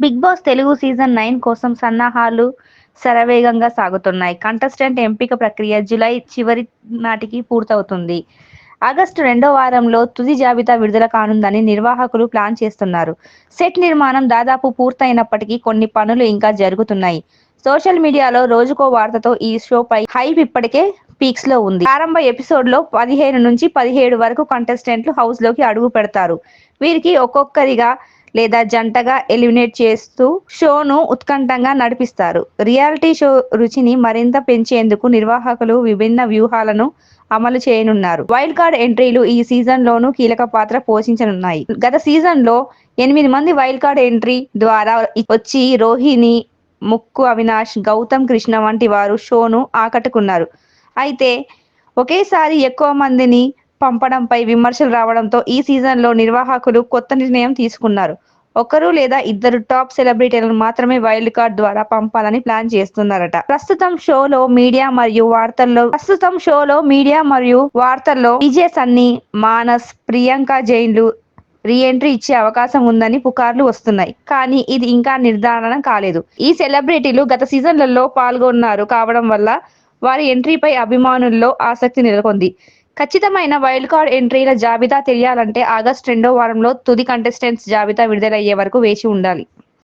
Bigg Boss Telugu season nine కోసం సన్నాహాలు శరవేగంగా సాగుతున్నాయి. కంటెస్టెంట్ ఎంపిక ప్రక్రియ జులై చివరి నాటికి పూర్తవుతుంది. ఆగస్టు రెండో వారంలో తుది జాబితా విడుదల కానుందని నిర్వాహకులు ప్లాన్ చేస్తున్నారు. సెట్ నిర్మాణం దాదాపు పూర్తయినప్పటికీ కొన్ని పనులు ఇంకా జరుగుతున్నాయి. సోషల్ మీడియాలో రోజుకో వార్తతో ఈ షోపై హైప్ ఇప్పటికే పీక్స్లో ఉంది. ప్రారంభ ఎపిసోడ్లో పదిహేను నుంచి పదిహేడు వరకు కంటెస్టెంట్లు హౌస్లోకి అడుగు పెడతారు. వీరికి ఒక్కొక్కరిగా లేదా జంటగా ఎలిమినేట్ చేస్తూ షోను ఉత్కంఠంగా నడిపిస్తారు. రియాలిటీ షో రుచిని మరింత పెంచేందుకు నిర్వాహకులు విభిన్న వ్యూహాలను అమలు చేయనున్నారు. వైల్డ్ కార్డ్ ఎంట్రీలు ఈ సీజన్ లోనూ కీలక పాత్ర పోషించనున్నాయి. గత సీజన్లో ఎనిమిది మంది వైల్డ్ కార్డ్ ఎంట్రీ ద్వారా వచ్చి రోహిణి ముక్కు అవినాష్ గౌతమ్ కృష్ణ వంటి వారు షోను ఆకట్టుకున్నారు. అయితే ఒకేసారి ఎక్కువ మందిని పంపడంపై విమర్శలు రావడంతో ఈ సీజన్లో నిర్వాహకులు కొత్త నిర్ణయం తీసుకున్నారు. ఒకరు లేదా ఇద్దరు టాప్ సెలబ్రిటీలను మాత్రమే వైల్డ్ కార్డ్ ద్వారా పంపాలని ప్లాన్ చేస్తున్నారట. ప్రస్తుతం షోలో మీడియా మరియు వార్తల్లో ప్రస్తుతం షోలో మీడియా మరియు వార్తల్లో విజయ్ సన్నీ మానస్ ప్రియాంక జైన్లు రీఎంట్రీ ఇచ్చే అవకాశం ఉందని పుకార్లు వస్తున్నాయి. కానీ ఇది ఇంకా నిర్ధారణ కాలేదు. ఈ సెలబ్రిటీలు గత సీజన్లలో పాల్గొన్నారు కావడం వల్ల వారి ఎంట్రీపై అభిమానుల్లో ఆసక్తి నెలకొంది. ఖచ్చితమైన వైల్డ్ కార్డ్ ఎంట్రీల జాబితా తెలియాలంటే ఆగస్టు రెండో వారంలో తుది కంటెస్టెంట్స్ జాబితా విడుదలయ్యే వరకు వేచి ఉండాలి.